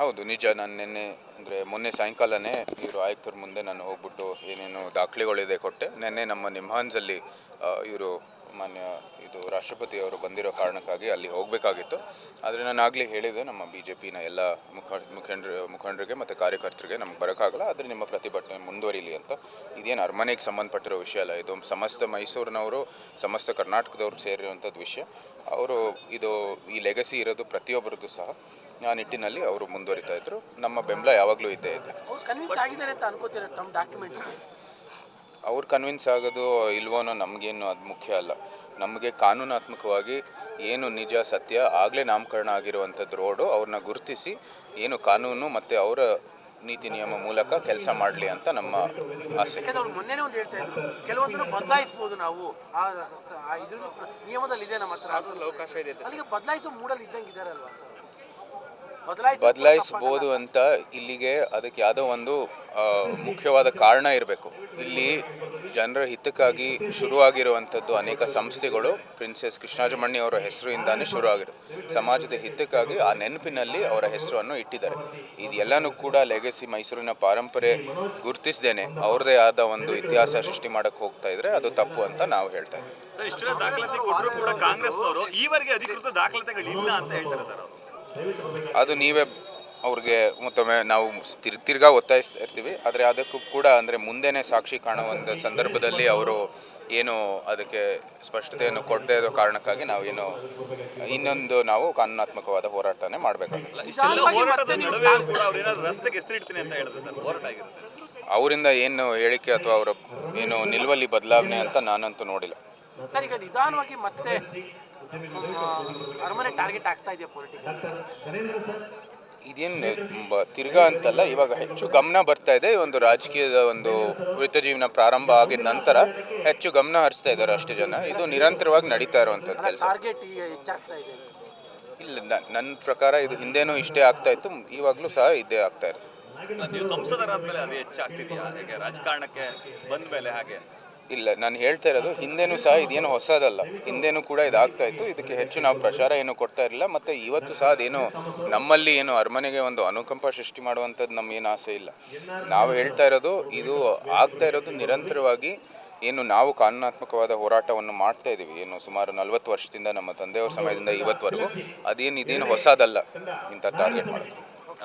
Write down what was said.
ಹೌದು, ನಿಜ. ನಾನು ನಿನ್ನೆ, ಅಂದರೆ ಮೊನ್ನೆ ಸಾಯಂಕಾಲನೇ ಇವರು ಆಯುಕ್ತರ ಮುಂದೆ ನಾನು ಹೋಗ್ಬಿಟ್ಟು ಏನೇನು ದಾಖಲೆಗಳಿದೆ ಕೊಟ್ಟೆ. ನಿನ್ನೆ ನಮ್ಮ ನಿಮ್ಹಾನ್ಸಲ್ಲಿ ಇವರು ಮಾನ್ಯ ಇದು ರಾಷ್ಟ್ರಪತಿ ಅವರು ಬಂದಿರೋ ಕಾರಣಕ್ಕಾಗಿ ಅಲ್ಲಿ ಹೋಗಬೇಕಾಗಿತ್ತು. ಆದರೆ ನಾನು ಆಗಲೇ ಹೇಳಿದೆ ನಮ್ಮ ಬಿ ಜೆ ಪಿನ ಎಲ್ಲ ಮುಖ, ಮುಖಂಡರು, ಮುಖಂಡರಿಗೆ ಮತ್ತು ಕಾರ್ಯಕರ್ತರಿಗೆ ನಮ್ಗೆ ಬರೋಕ್ಕಾಗಲ್ಲ. ಆದರೆ ನಿಮ್ಮ ಪ್ರತಿಭಟನೆ ಮುಂದುವರಿಲಿ ಅಂತ. ಇದೇನು ಅರಮನೆಗೆ ಸಂಬಂಧಪಟ್ಟಿರೋ ವಿಷಯ ಅಲ್ಲ ಇದು. ಸಮಸ್ತ ಮೈಸೂರಿನವರು, ಸಮಸ್ತ ಕರ್ನಾಟಕದವ್ರು ಸೇರಿರುವಂಥದ್ದು ವಿಷಯ. ಅವರು ಇದು, ಈ ಲೆಗಸಿ ಇರೋದು ಪ್ರತಿಯೊಬ್ಬರದ್ದು ಸಹ. ಆ ನಿಟ್ಟಿನಲ್ಲಿ ಅವರು ಮುಂದುವರಿತಾ ಇದ್ರು. ನಮ್ಮ ಬೆಂಬಲ ಯಾವಾಗಲೂ ಇದ್ದೇ ಇದೆ. ಅವ್ರು ಕನ್ವಿನ್ಸ್ ಆಗಿದ್ದಾರೆ ಅಂತ ಅನ್ಕೋತೀರ ತಮ್ಮ ಡಾಕ್ಯುಮೆಂಟ್ಸ್ ಅವ್ರು ಕನ್ವಿನ್ಸ್ ಆಗೋದು ಇಲ್ವೋನೋ ನಮಗೇನು ಅದು ಮುಖ್ಯ ಅಲ್ಲ. ನಮಗೆ ಕಾನೂನಾತ್ಮಕವಾಗಿ ಏನು ನಿಜ ಸತ್ಯ ಆಗಲೇ ನಾಮಕರಣ ಆಗಿರುವಂಥದ್ದು ರೋಡು ಅವ್ರನ್ನ ಗುರುತಿಸಿ ಏನು ಕಾನೂನು ಮತ್ತು ಅವರ ನೀತಿ ನಿಯಮ ಮೂಲಕ ಕೆಲಸ ಮಾಡಲಿ ಅಂತ ನಮ್ಮ ಆಸೆ. ಯಾಕಂದ್ರೆ ಅವ್ರು ಮೊನ್ನೆನೇ ಒಂದು ಹೇಳ್ತಾ ಇದ್ರು ಕೆಲವೊಂದನ್ನು ಬದಲಾಯಿಸಬಹುದು ನಾವು. ಆ ಇದ್ರ ನಿಯಮದಲ್ಲಿ ಇದೆ ನಮ್ಮ ಹತ್ರ. ಅವಕಾಶ ಇದೆ ಅಲ್ಲಿಗೆ ಬದಲಾಯಿಸೋ ಮೂಡಲ್ಲಿ ಇದ್ದಂಗೆ ಬದಲಾಯಿಸ್ಬೋದು ಅಂತ ಇಲ್ಲಿಗೆ ಅದಕ್ಕೆ ಯಾವುದೋ ಒಂದು ಮುಖ್ಯವಾದ ಕಾರಣ ಇರಬೇಕು. ಇಲ್ಲಿ ಜನರ ಹಿತಕ್ಕಾಗಿ ಶುರುವಾಗಿರುವಂಥದ್ದು ಅನೇಕ ಸಂಸ್ಥೆಗಳು, ಪ್ರಿನ್ಸೆಸ್ ಕೃಷ್ಣಾಜಮಣ್ಣಿ ಅವರ ಹೆಸರಿಂದಾನೇ ಶುರು ಸಮಾಜದ ಹಿತಕ್ಕಾಗಿ ಆ ನೆನಪಿನಲ್ಲಿ ಅವರ ಹೆಸರನ್ನು ಇಟ್ಟಿದ್ದಾರೆ. ಇದೆಲ್ಲನೂ ಕೂಡ ಲೆಗಸಿ ಮೈಸೂರಿನ ಪರಂಪರೆ ಗುರುತಿಸ್ದೇನೆ ಅವ್ರದ್ದೇ ಆದ ಒಂದು ಇತಿಹಾಸ ಸೃಷ್ಟಿ ಮಾಡಕ್ಕೆ ಹೋಗ್ತಾ ಇದ್ರೆ ಅದು ತಪ್ಪು ಅಂತ ನಾವು ಹೇಳ್ತಾ ಇದ್ದೀವಿ. ಸರ್, ಇಷ್ಟೆಲ್ಲ ದಾಖಲಾತಿ ಕೊಟ್ಟರು ಕೂಡ ಈವರೆಗೆ ಅಧಿಕೃತ ದಾಖಲಾತಿಗಳಿಲ್ಲ ಅಂತ ಹೇಳ್ತಾರೆ ಸರ್ ಅದು ನೀವೇ ಅವ್ರಿಗೆ ಮತ್ತೊಮ್ಮೆ ನಾವು ತಿರ್ ತಿರ್ಗಾ ಒತ್ತಾಯಿಸ್ತಾ ಇರ್ತೀವಿ. ಆದರೆ ಅದಕ್ಕೂ ಕೂಡ ಅಂದರೆ ಮುಂದೆನೇ ಸಾಕ್ಷಿ ಕಾಣುವಂಥ ಸಂದರ್ಭದಲ್ಲಿ ಅವರು ಏನು ಅದಕ್ಕೆ ಸ್ಪಷ್ಟತೆಯನ್ನು ಕೊಡದೇ ಇರೋ ಕಾರಣಕ್ಕಾಗಿ ನಾವು ಏನು ಇನ್ನೊಂದು ನಾವು ಕಾನೂನಾತ್ಮಕವಾದ ಹೋರಾಟನೇ ಮಾಡಬೇಕಾಗುತ್ತೆ. ಅವರಿಂದ ಏನು ಹೇಳಿಕೆ ಅಥವಾ ಅವರ ಏನು ನಿಲುವಲ್ಲಿ ಬದಲಾವಣೆ ಅಂತ ನಾನಂತೂ ನೋಡಿಲ್ಲ. ಸರ್ ಈಗ ನಿಧಾನವಾಗಿ ಮತ್ತೆ ಅರಮನೆ ಟಾರ್ಗೆಟ್ ಆಗ್ತಾ ಇದೆಯಾ ಪೊಲಿಟಿಕಲ್ ಇದೇನು ತುಂಬ ತಿರ್ಗಾ ಅಂತಲ್ಲ ಇವಾಗ ಹೆಚ್ಚು ಗಮನ ಬರ್ತಾ ಇದೆ. ಒಂದು ರಾಜಕೀಯದ ಒಂದು ವೃತ್ತ ಜೀವನ ಪ್ರಾರಂಭ ಆಗಿದ ನಂತರ ಹೆಚ್ಚು ಗಮನ ಹರಿಸ್ತಾ ಇದ್ದಾರೆ ಅಷ್ಟು ಜನ. ಇದು ನಿರಂತರವಾಗಿ ನಡೀತಾ ಇರುವಂಥದ್ದು ಕೆಲಸ. ಟಾರ್ಗೆಟ್ ಈಗ ಹೆಚ್ಚಾಗ್ತಾ ಇದೆ. ಇಲ್ಲ ನನ್ನ ಪ್ರಕಾರ ಇದು ಹಿಂದೇನೂ ಇಷ್ಟೇ ಆಗ್ತಾ ಇತ್ತು. ಇವಾಗಲೂ ಸಹ ಇದೇ ಆಗ್ತಾ ಇದೆ. ನೀವು ಸಂಸದರಾದ್ಮೇಲೆ ಅದು ಹೆಚ್ಚಾಗ್ತಿದೆಯಾ? ಹೇಗೆ ರಾಜಕಾರಣಕ್ಕೆ ಬಂದ ಮೇಲೆ ಹಾಗೆ? ಇಲ್ಲ, ನಾನು ಹೇಳ್ತಾ ಇರೋದು, ಹಿಂದೆನೂ ಸಹ ಇದೇನು ಹೊಸದಲ್ಲ. ಹಿಂದೆನೂ ಕೂಡ ಇದಾಗ್ತಾ ಇತ್ತು. ಇದಕ್ಕೆ ಹೆಚ್ಚು ನಾವು ಪ್ರಚಾರ ಏನು ಕೊಡ್ತಾ ಇರಲಿಲ್ಲ. ಮತ್ತು ಇವತ್ತು ಸಹ ಅದೇನು ನಮ್ಮಲ್ಲಿ ಏನು ಅರಮನೆಗೆ ಒಂದು ಅನುಕಂಪ ಸೃಷ್ಟಿ ಮಾಡುವಂಥದ್ದು ನಮ್ಗೇನು ಆಸೆ ಇಲ್ಲ. ನಾವು ಹೇಳ್ತಾ ಇರೋದು, ಇದು ಆಗ್ತಾ ಇರೋದು ನಿರಂತರವಾಗಿ ಏನು ನಾವು ಕಾನೂನಾತ್ಮಕವಾದ ಹೋರಾಟವನ್ನು ಮಾಡ್ತಾ ಇದ್ದೀವಿ ಏನು ಸುಮಾರು ನಲವತ್ತು ವರ್ಷದಿಂದ ನಮ್ಮ ತಂದೆಯವ್ರ ಸಮಯದಿಂದ ಇವತ್ತುವರೆಗೂ ಅದೇನು ಇದೇನು ಹೊಸದಲ್ಲ ಇಂಥ ಟಾರ್ಗೆಟ್ ಮಾಡೋದು